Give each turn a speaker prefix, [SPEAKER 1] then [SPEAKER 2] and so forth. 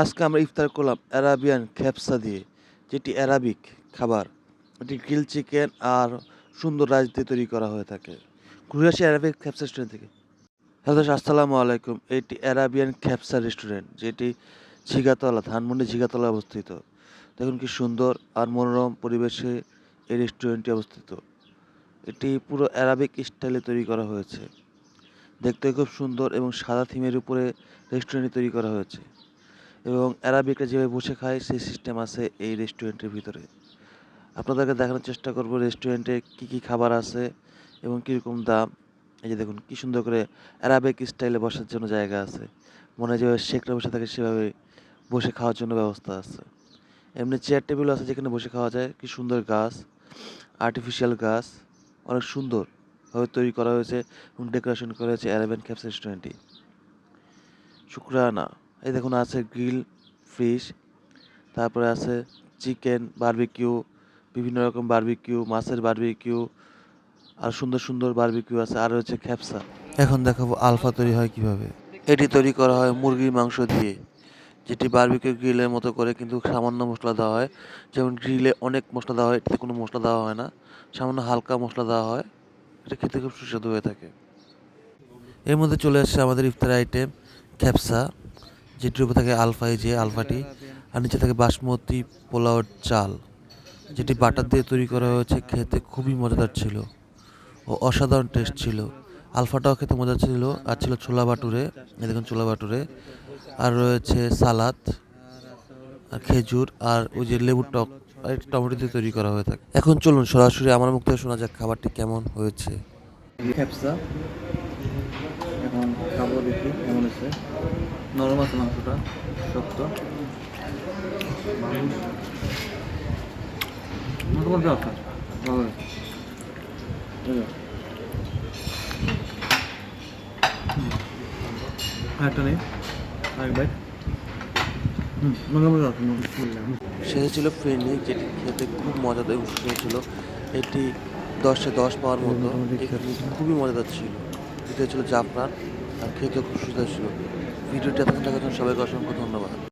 [SPEAKER 1] আজকে আমরা ইফতার করলাম অ্যারাবিয়ান খ্যাপসা দিয়ে, যেটি অ্যারাবিক খাবার। এটি গ্রিল চিকেন আর সুন্দর রাইস দিয়ে তৈরি করা হয়ে থাকে। ঘুরে আসি অ্যারাবিক খ্যাপসা রেস্টুরেন্ট থেকে। হ্যালো আসসালামু আলাইকুম। এটি অ্যারাবিয়ান খ্যাপসা রেস্টুরেন্ট যেটি ঝিগাতলা, ধানমন্ডি ঝিগাতলা অবস্থিত। দেখুন কি সুন্দর আর মনোরম পরিবেশে এই রেস্টুরেন্টটি অবস্থিত। এটি পুরো অ্যারাবিক স্টাইলে তৈরি করা হয়েছে। দেখতে খুব সুন্দর এবং সাদা থিমের উপরে রেস্টুরেন্টটি তৈরি করা হয়েছে। এবং অ্যারাবিকরা যেভাবে বসে খায়, সেই সিস্টেম আছে এই রেস্টুরেন্টের ভিতরে। আপনাদেরকে দেখানোর চেষ্টা করব রেস্টুরেন্টে কী কী খাবার আছে এবং কীরকম দাম। এই যে দেখুন, কী সুন্দর করে অ্যারাবিক স্টাইলে বসার জন্য জায়গা আছে। মনে হয় যেভাবে শেখরা বসে থাকে, সেভাবে বসে খাওয়ার জন্য ব্যবস্থা আছে। এমনি চেয়ার টেবিল আছে যেখানে বসে খাওয়া যায়। কি সুন্দর গাছ আর্টিফিশিয়াল গাছ, অনেক সুন্দরভাবে তৈরি করা হয়েছে এবং ডেকোরেশন করা হয়েছে অ্যারাবিয়ান ক্যাপস রেস্টুরেন্টটি শুক্রানা। এই দেখুন আছে গ্রিল ফিশ তারপরে আছে চিকেন বারবিকিউ বিভিন্ন রকম বারবিকিউ মাছের বারবিকিউ আর সুন্দর সুন্দর বারবিকিউ আছে আর রয়েছে খ্যাপসা। এখন দেখাবো আলফা তৈরি হয় কীভাবে। এটি তৈরি করা হয় মুরগির মাংস দিয়ে যেটি বারবিকিউ গ্রিলের মতো করে কিন্তু সামান্য মশলা দেওয়া হয়। যেমন গ্রিলে অনেক মশলা দেওয়া হয় এটিতে কোনো মশলা দেওয়া হয় না সামান্য হালকা মশলা দেওয়া হয় এটা খেতে খুব সুস্বাদু হয়ে থাকে। এর মধ্যে চলে আসছে আমাদের ইফতার আইটেম খ্যাপসা। যেটির উপর থাকে আলফা, এই যে আলফাটি, আর নিচে থাকে বাসমতি পোলাওর চাল, যেটি বাটার দিয়ে তৈরি করা হয়েছে, খেতে খুবই মজাদার ছিল ও অসাধারণ টেস্ট ছিল। আলফাটাও খেতে মজা ছিল, আর ছিল ছোলা বাটুরে দেখুন ছোলা বাটুরে, আর রয়েছে সালাদ, আর খেজুর, আর ওই যে লেবুর টক, আর একটু টমেটো দিয়ে তৈরি করা হয়ে থাকে। এখন চলুন সরাসরি আমার মুখ থেকে শোনা যাক খাবারটি কেমন হয়েছে।
[SPEAKER 2] এখন খাব দেখি কেমন হচ্ছে নরম আছে মাংসটা শক্ত। মোটামুটি অর্থাৎ ভালো। আরেকটা নেই? আরেক বাইক
[SPEAKER 1] সেটা ছিল ফ্রেন্ডলি যেটি খেতে খুব মজাদার ছিল। এটি দশে দশ পাওয়ার মতো। এটি খুবই মজাদার ছিল। এটা ছিল জাফরান। আর খেতে খুব সুস্থ ছিল ভিডিওটি এতক্ষণ দেখার জন্য সবাইকে অসংখ্য ধন্যবাদ।